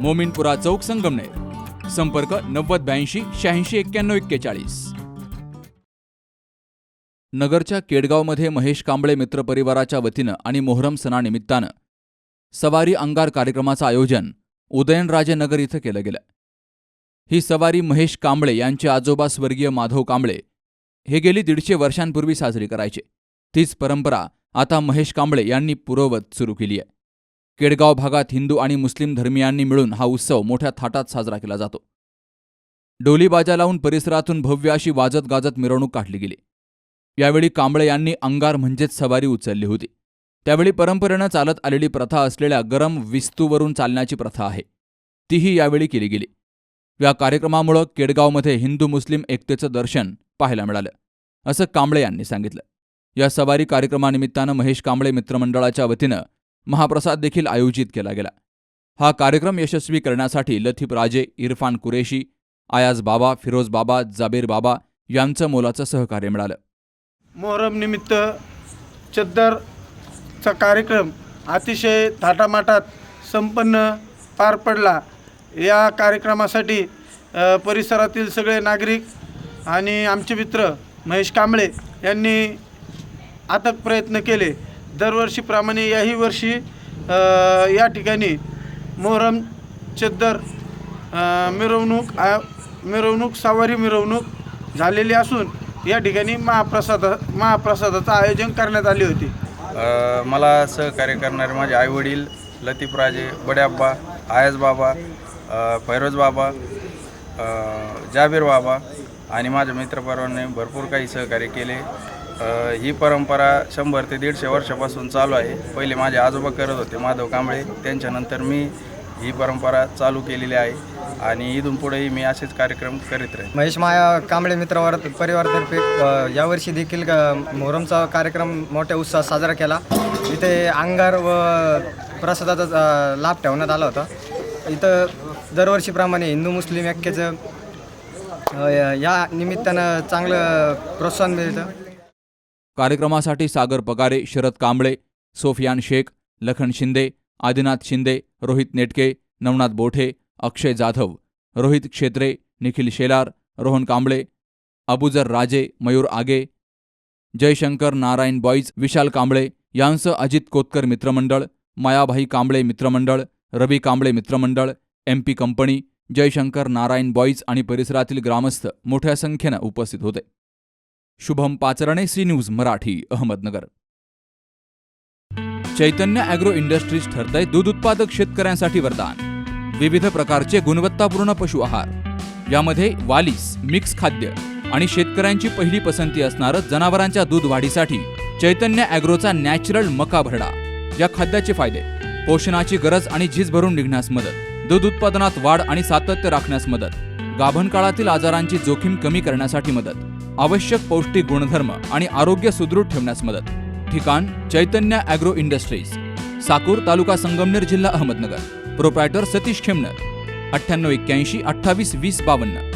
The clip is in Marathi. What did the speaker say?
मोमिनपुरा चौक संगमनेर. संपर्क नव्वद ब्याऐंशी शहाऐंशी एक्क्याण्णव एक्केचाळीस. नगरच्या केडगावमध्ये महेश कांबळे मित्र परिवाराच्या वतीनं आणि मोहरम सणानिमित्तानं सवारी अंगार कार्यक्रमाचं आयोजन उदयनराजे नगर इथं केलं गेलं. ही सवारी महेश कांबळे यांचे आजोबा स्वर्गीय माधव कांबळे हे गेली दीडशे वर्षांपूर्वी साजरी करायचे. तीच परंपरा आता महेश कांबळे यांनी पुरोवत सुरू केली आहे. केडगाव भागात हिंदू आणि मुस्लिम धर्मियांनी मिळून हा उत्सव मोठ्या थाटात साजरा केला जातो. डोली बाजा लावून परिसरातून भव्य अशी वाजत गाजत मिरवणूक काढली गेली. यावेळी कांबळे यांनी अंगार म्हणजेच सवारी उचलली होती. त्यावेळी परंपरेनं चालत आलेली प्रथा असलेल्या गरम विस्तूवरून चालण्याची प्रथा आहे. तीही यावेळी केली गेली. या कार्यक्रमामुळं केडगावमध्ये हिंदू मुस्लिम एकतेचं दर्शन पाहायला मिळालं असं कांबळे यांनी सांगितलं. या सवारी कार्यक्रमानिमित्तानं महेश कांबळे मित्रमंडळाच्या वतीनं महाप्रसाद देखील आयोजित केला गेला. हा कार्यक्रम यशस्वी करण्यासाठी लथीफ राजे इरफान कुरेशी आयाज बाबा फिरोज बाबा जाबीर बाबा यांचं मोलाचं सहकार्य मिळालं. मोहरम निमित्त चद्दरचा कार्यक्रम अतिशय थाटामाटात संपन्न पार पडला. या कार्यक्रमासाठी परिसरातील सगळे नागरिक आणि आमचे मित्र महेश कांबळे यांनी अथक प्रयत्न केले. दरवर्षीप्रमाणे याही वर्षी या ठिकाणी मोहरम चद्दर मिरवणूक आ मिरवणूक सवारी मिरवणूक झालेली असून या ठिकाणी महाप्रसाद महाप्रसादाचं आयोजन करण्यात आले होते. मला सहकार्य करणारे माझे आईवडील लतीपराजे बड्याब्बा आयस बाबा फैरोज बाबा जाबीर बाबा आणि माझ्या मित्रपरिवाराने भरपूर काही सहकार्य केले. ही परंपरा शंभर ते दीडशे वर्षापासून चालू आहे. पहिले माझे आजोबा करत होते माधव कांबळे. त्यांच्यानंतर मी ही परंपरा चालू केलेली आहे आणि इथून पुढेही मी असेच कार्यक्रम करीत राहील महेश माया कांबळे मित्रावर परिवारतर्फे यावर्षी देखील मोहरमचा कार्यक्रम मोठ्या उत्साहात साजरा केला. इथे अंगार व प्रसादाचा लाभ ठेवण्यात आला होता. इथं दरवर्षीप्रमाणे हिंदू मुस्लिम ऐक्याचं या निमित्तानं चांगलं प्रोत्साहन मिळतं. कार्यक्रमासाठी सागर पगारे शरद कांबळे सोफियान शेख लखन शिंदे आदिनाथ शिंदे रोहित नेटके नवनाथ बोठे अक्षय जाधव रोहित क्षेत्रे निखिल शेलार रोहन कांबळे अबुजर राजे मयूर आगे जयशंकर नारायण बॉईज विशाल कांबळे यांसह अजित कोतकर मित्रमंडळ मायाभाई कांबळे मित्रमंडळ रवी कांबळे मित्रमंडळ M P company Jaishankar Narayan boys आणि परिसरातील ग्रामस्थ मोठ्या संख्येनं उपस्थित होते. Shubham Pacharne C news Marathi Ahmednagar. Chaitanya agro industries ठरतंय दूध उत्पादक शेतकऱ्यांसाठी वरदान. विविध प्रकारचे गुणवत्तापूर्ण पशु आहार. यामध्ये वालीस मिक्स खाद्य आणि शेतकऱ्यांची पहिली पसंती असणारं जनावरांच्या दूध वाढीसाठी चैतन्य अॅग्रोचा नॅचरल मका भरडा. या खाद्याचे फायदे पोषणाची गरज आणि झीज भरून निघण्यास मदत दूध उत्पादनात वाढ आणि सातत्य राखण्यास मदत. गाभण काळातील आजारांची जोखीम कमी करण्यासाठी मदत आवश्यक पौष्टिक गुणधर्म आणि आरोग्य सुदृढ ठेवण्यास मदत. ठिकाण चैतन्य अॅग्रो इंडस्ट्रीज साकूर तालुका संगमनेर जिल्हा अहमदनगर. प्रोप्रायटर सतीश खेमनर. अठ्ठ्याण्णव एक्क्याऐंशी अठ्ठावीस वीस बावन्न.